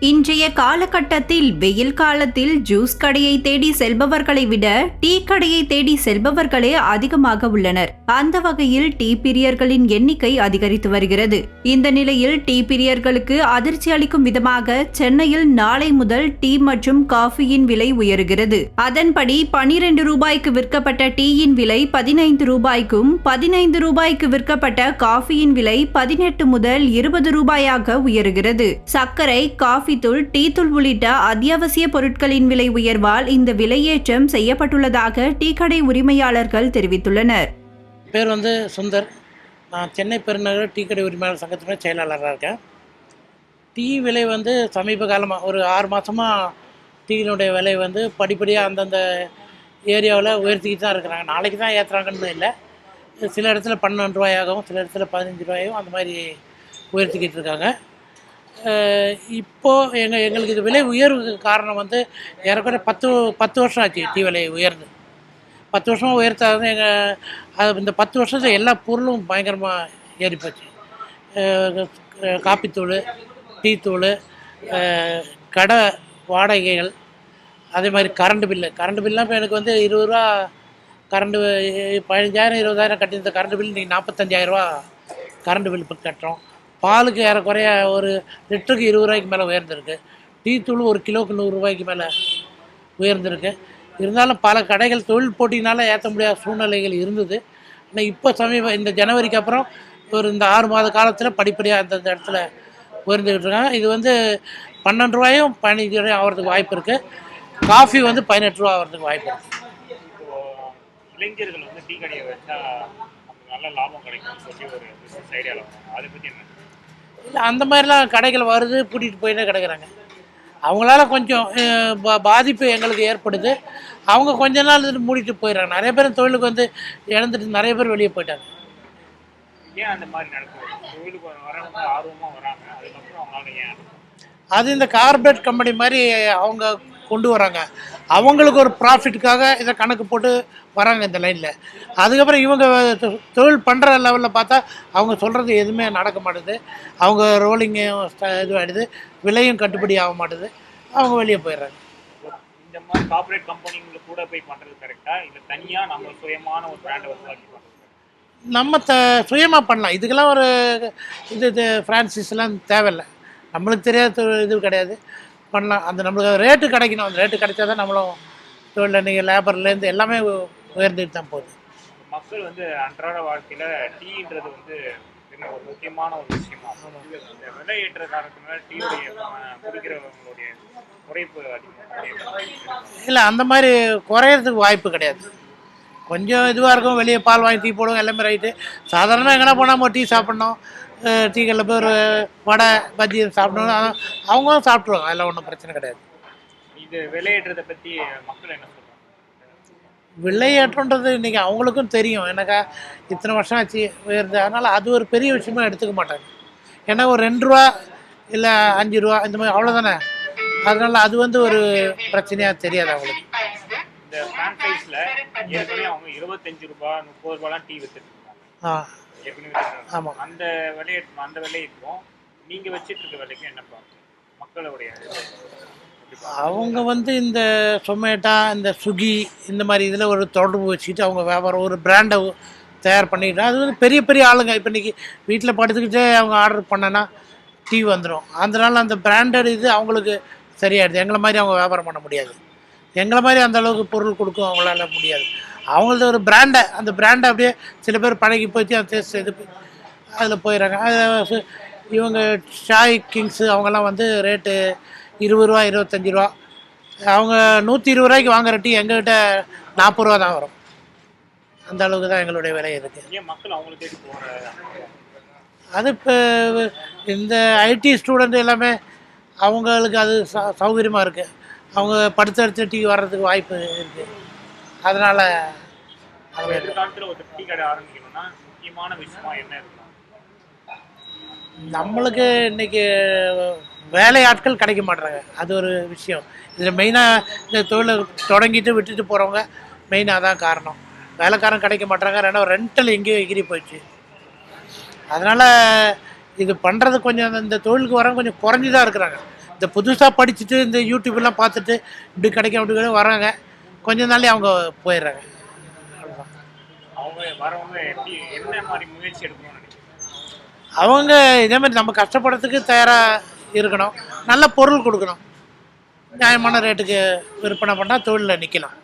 இன்றைய காலகட்டத்தில் வெயில் காலத்தில் ஜூஸ் கடையை தேடி செல்பவர்களை விட டீ கடையை தேடி செல்பவர்களே அதிகமாக உள்ளனர். அந்த வகையில் டீ பிரியர்களின் எண்ணிக்கை அதிகரித்து வருகிறது. இந்த நிலையில் டீ பிரியர்களுக்கு அதிர்ச்சி அளிக்கும் விதமாக சென்னையில் நாளை முதல் டீ மற்றும் காஃபியின் விலை உயருகிறது. அதன்படி பனிரெண்டு ரூபாய்க்கு விற்கப்பட்ட டீயின் விலை பதினைந்து ரூபாய்க்கும் பதினைந்து ரூபாய்க்கு விற்கப்பட்ட காஃபியின் விலை பதினெட்டு முதல் இருபது ரூபாயாக உயருகிறது. சர்க்கரை காஃபி தூள் டீ தூள் உள்ளிட்ட அத்தியாவசிய பொருட்களின் விலை உயர்வால் இந்த விலையேற்றம் செய்யப்பட்டுள்ளதாக டீ கடை உரிமையாளர்கள் தெரிவித்துள்ளனர். பேர் வந்து சுந்தர். நான் சென்னை பெருநகர டீ கடை உரிமையாளர் சங்கத்தினுடைய செயலாளராக இருக்கேன். டீ விலை வந்து சமீப காலமாக ஒரு ஆறு மாதமாக டீயினுடைய விலை வந்து படிப்படியாக அந்தந்த ஏரியாவில் உயர்த்திக்கிட்டு தான் இருக்கிறாங்க. நாளைக்கு தான் ஏற்றுறாங்கன்னு இல்லை. சில இடத்துல பன்னெண்டு ரூபாயாகவும் சில இடத்துல பதினஞ்சு ரூபாயும் அந்த மாதிரி உயர்த்திக்கிட்டு இருக்காங்க. இப்போது எங்கள் எங்களுக்கு இது விலை உயர்வுக்கு காரணம் வந்து ஏறக்குறைய பத்து பத்து வருஷம் ஆச்சு டீ விலை உயர்ந்து. பத்து வருஷமாக உயர்த்தாது எங்கள் அது இந்த பத்து வருஷத்தில் எல்லா பொருளும் பயங்கரமாக ஏறி போச்சு காப்பித்தூள் டீத்தூள் கடை வாடகைகள் அதே மாதிரி கரண்ட் பில்லு கரண்ட் பில்லாம் இப்போ எனக்கு வந்து இருபது ரூபா கரண்ட் பதினஞ்சாயிரம் இருபதாயிரம் கட்டியிருந்த கரண்ட் பில் இன்றைக்கி நாற்பத்தஞ்சாயிரரூவா கரண்ட் பில் இப்போ கட்டுறோம். பாலுக்கு ஏறக்குறைய ஒரு லிட்டருக்கு இருபது ரூபாய்க்கு மேலே உயர்ந்திருக்கு. டீ தூள் ஒரு கிலோவுக்கு நூறுரூவாய்க்கு மேலே உயர்ந்திருக்கு. இருந்தாலும் பல கடைகள் தொழில் போட்டினால் ஏற்ற முடியாத சூழ்நிலைகள் இருந்தது. ஆனால் இப்போ சமீப இந்த ஜனவரிக்கு அப்புறம் ஒரு இந்த ஆறு மாத காலத்தில் படிப்படியாக அந்தந்த இடத்துல உயர்ந்துக்கிட்டு இருக்காங்க. இது வந்து பன்னெண்டு ரூபாயும் பதினஞ்சு ரூபாயும் ஆகிறதுக்கு வாய்ப்பு இருக்குது காஃபி வந்து பதினெட்டு ரூபா ஆகிறதுக்கு வாய்ப்பு இருக்குது இளைஞர்கள் வந்து டீ கடையை வச்சா நல்ல லாபம் கிடைக்கும் சொல்லி ஒரு பிஸ்னஸ் ஐடியாவில் அதை பற்றி என்ன? இல்லை அந்த மாதிரிலாம் கடைகள் வருது கூட்டிகிட்டு போயிட்டே கிடக்குறாங்க. அவங்களால கொஞ்சம் பா- பாதிப்பு எங்களுக்கு ஏற்படுது. அவங்க கொஞ்ச நாள் இருந்துட்டு மூடிட்டு போயிடுறாங்க. நிறைய பேர் தொழிலுக்கு வந்து இழந்துட்டு நிறைய பேர் வெளியே போயிட்டாங்க. ஏன் அந்த மாதிரி நடக்குது? தொழிலுக்கு வரவங்க ஆர்வமாக வராங்க. அதுக்கப்புறம் அவங்களால ஏன்? அது இந்த கார்பரேட் கம்பெனி மாதிரி அவங்க கொண்டு வராங்க. அவங்களுக்கு ஒரு ப்ராஃபிட்டுக்காக இதை கணக்கு போட்டு வராங்க இந்த லைனில் அதுக்கப்புறம் இவங்க தொழில் பண்ணுற லெவலில் பார்த்தா அவங்க சொல்கிறது எதுவுமே நடக்க மாட்டுது. அவங்க ரோலிங்கு இது ஆகிடுது விலையும் கட்டுப்படி ஆக மாட்டுது. அவங்க வெளியே போயிடுறாங்க. இந்த மாதிரி கார்ப்பரேட் கம்பெனிங்களை கூட போய் பண்ணுறது கரெக்டாக இல்லை தனியாக நம்ம சுயமான ஒரு பிராண்டை உருவாக்கி பண்ணுறது நம்ம த சுயமாக பண்ணலாம். இதுக்கெல்லாம் ஒரு இது இது ஃப்ரான்சிஸ்லாம் தேவையில்லை. நம்மளுக்கு தெரியாத இது கிடையாது. பண்ணலாம். அந்த நம்மளுக்கு ரேட்டு கிடைக்கணும். அந்த ரேட்டு கிடைச்சா தான் நம்மளும் தொழில் நீங்கள் லேபர்லேருந்து எல்லாமே உயர்ந்துட்டு தான் போகுது. மக்கள் வந்து அன்றாட வாழ்க்கையில் டீன்றது வந்து என்ன ஒரு முக்கியமான ஒரு விஷயமா? இந்த விலை ஏற்ற காரணத்தினால டீயுடைய குடிக்கிறவங்களுடைய குறைப்பு இல்லை அந்த மாதிரி குறையிறதுக்கு வாய்ப்பு கிடையாது. கொஞ்சம் இதுவாக இருக்கும். வெளியே பால் வாங்கி டீ போடுவோம். எல்லாமே ரைட்டு சாதாரணமாக எங்கன்னா போனால் நம்ம டீ சாப்பிட்ணும். டீ கடையில் போய் ஒரு வடை பஜ்ஜி சாப்பிடணும். அவங்களும் சாப்பிட்ருவாங்க அதெல்லாம் ஒன்றும் பிரச்சனை கிடையாது. இது விலையேற்றத்தை பற்றி மக்கள் என்ன சொல்றாங்க? விலையேற்றன்றது இன்றைக்கி அவங்களுக்கும் தெரியும். எனக்கா இத்தனை வருஷம் ஆச்சு உயர்ந்து. அதனால் அது ஒரு பெரிய விஷயமா எடுத்துக்க மாட்டாங்க. ஏன்னா ஒரு ரெண்டு ரூபா இல்லை அஞ்சு ரூபா இந்த மாதிரி அவ்வளோதானே அதனால் அது வந்து ஒரு பிரச்சனையாக தெரியாது அவங்களுக்கு. இந்த ஃப்ரான்ச்சைஸில் ஏற்கனவே அவங்க இருபத்தஞ்சு ரூபாய் முப்பது ரூபாய்லாம் டீ வித்துட்டு இருக்காங்க ஆ. ஏற்கனவே வித்துட்டு ஆமா. இருக்காங்க. அந்த விலையேற்றம் அந்த விலைக்கும் நீங்கள் வச்சிட்டு இருக்க விலைக்கும் என்ன பார்க்கும் மக்களுடைய பார்க்கணும்? அவங்க வந்து இந்த சொமேட்டா இந்த ஸ்விக்கி இந்த மாதிரி இதில் ஒரு தொடர்பு வச்சுக்கிட்டு அவங்க வியாபாரம் ஒரு பிராண்டை தயார் பண்ணிக்கிட்டு அது வந்து பெரிய பெரிய ஆளுங்க இப்போ இன்றைக்கி வீட்டில் படுத்துக்கிட்டே அவங்க ஆர்டர் பண்ணனா டீ வந்துடும் அதனால அந்த பிராண்டட் இது அவங்களுக்கு சரியாயிடுது எங்களை மாதிரி அவங்க வியாபாரம் பண்ண முடியாது எங்களை மாதிரி அந்த அளவுக்கு பொருள் கொடுக்கும் அவங்களால முடியாது அவங்களது ஒரு பிராண்டை அந்த பிராண்டை அப்படியே சில பேர் பழகி போச்சு அந்த டேஸ்ட் இது அதில் போயிடுறாங்க. அது இவங்க ஷாய் கிங்ஸு அவங்கெல்லாம் வந்து ரேட்டு இருபது ரூபா இருபத்தஞ்சி ரூபா. அவங்க நூற்றி இருபது ரூபாய்க்கு வாங்குற டீ எங்ககிட்ட நாற்பது ரூபா தான் வரும். அந்த அளவுக்கு தான் எங்களுடைய விலை இருக்குது அது இப்போ இந்த ஐடி ஸ்டூடெண்ட் எல்லாமே அவங்களுக்கு அது ச சௌகரியமாக இருக்குது அவங்க படுத்த எடுத்து டீ வர்றதுக்கு வாய்ப்பு இருக்குது அதனால் நம்மளுக்கு இன்னைக்கு வேலை ஆட்கள் கிடைக்க மாட்றாங்க. அது ஒரு விஷயம். இதில் மெயினாக இந்த தொழிலை தொடங்கிட்டு விட்டுட்டு போகிறவங்க மெயினாக தான் காரணம். வேலைக்காரன் கிடைக்க மாட்றாங்க. ரெண்டாவது ரெண்டல் எங்கேயோ எகிரி போயிடுச்சு. அதனால் இது பண்ணுறது கொஞ்சம் இந்த தொழிலுக்கு வரவங்க கொஞ்சம் குறைஞ்சி தான் இருக்கிறாங்க. இந்த புதுசாக படிச்சுட்டு இந்த யூடியூப்லாம் பார்த்துட்டு இப்படி கிடைக்கும் அப்படி வராங்க. கொஞ்ச நாள்லயே அவங்க போயிடுறாங்க. அவங்க வரவங்க எப்படி என்ன மாதிரி முயற்சி எடுக்கணும்னு நினைக்கிறீங்க? அவங்க இதே மாதிரி நம்ம கஷ்டப்படுறதுக்கு தயாராக இருக்கணும். நல்ல பொருள் கொடுக்கணும். நியாயமான ரேட்டுக்கு விற்பனை பண்ணால் தொழிலில் நிற்கலாம்